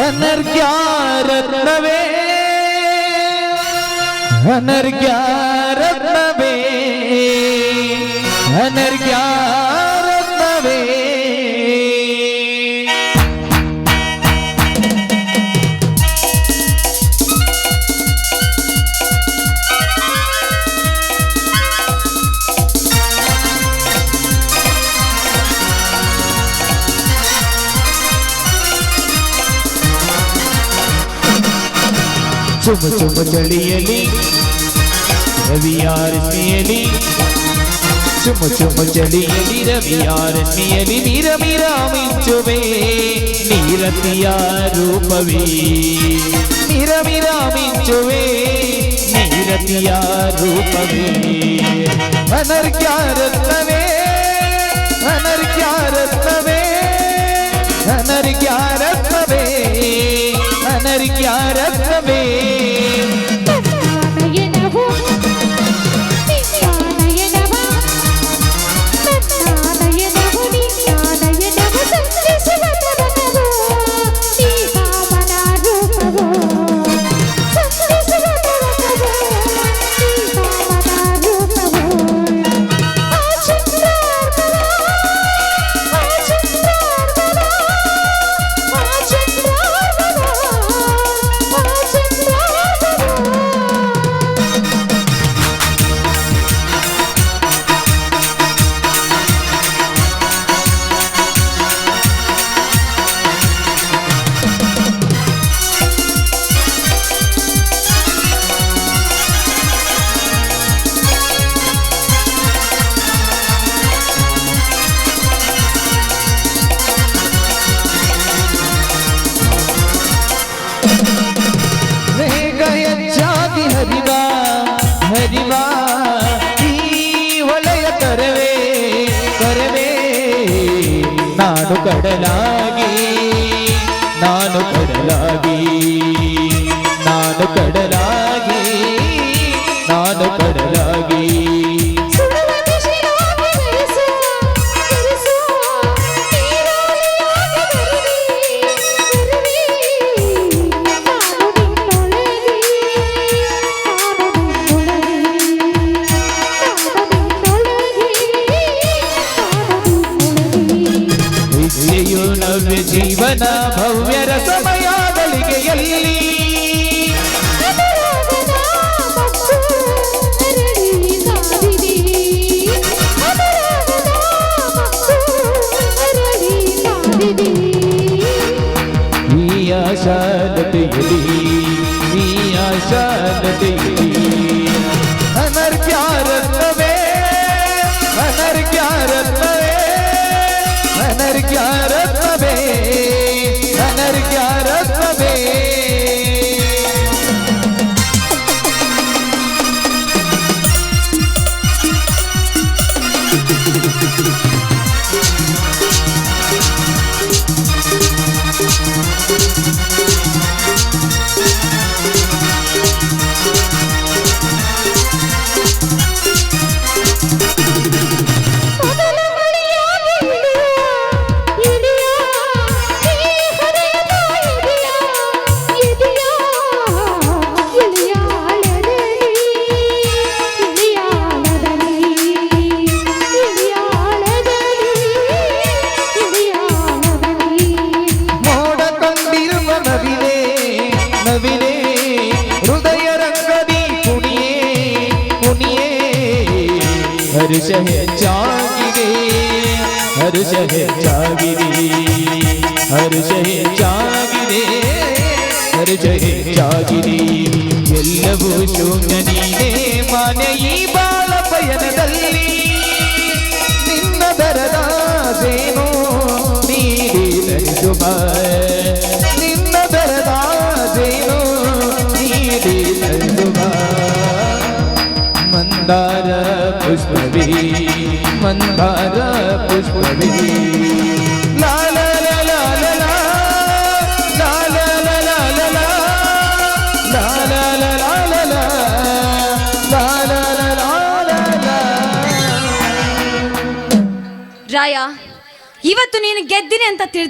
അനർഘ്യാരത്നവേ അനർഘ്യാരത്നവേ അനർഘ്യാ சும சும சளியலி ரவியார் மியலி சும சும சளியலி ரவியார் மியலி நிரமிராமிச்சுவே நீரத்தியா ரூபவே. நிரமிராமிச்சுவே நீரத்தியா ரூபவே. அனர்கியாரத்தவே அனர்கியாரத்தவே அனர்கியாரத்தவே அனர்கியாரத் ಜೀವಾ ಈ ಒಲೆಯ ಕರವೇ ಕರವೇ ನಾಡು ಕಡಲಾ. ನಿನ್ನ ಭವ್ಯರ ಸಮಯ ಬಲಿಗೆಯಲ್ಲಿ ಬಿಡಿ ಹೃದಯ ರಂಗದಿ ಕುಣಿಯೇ ಕುಣಿಯೇ ಹರುಷ ಹೆಚ್ಚಾಗಿದೆ ಹರುಷ ಹೆಚ್ಚಾಗಿದೆ ಹರುಷ ಹೆಚ್ಚಾಗಿದೆ ಹರುಷ ಹೆಚ್ಚಾಗಿದೆ ಎಲ್ಲವೂ ಶೂನ್ಯ ನೀನೇ ಮಾನ್ಯ ಈ ಬಾಳ ಪಯಣದಲ್ಲಿ. ನಿನ್ನ ದರದಾಸೇನು ನೀಡಿ ಧರಿಸುವ पुष्पवी मन्दार पुष्पवी ಇವತ್ತು ನೀನು ಗೆದ್ದಿನಿ ಅಂತ ತಿಳಿದು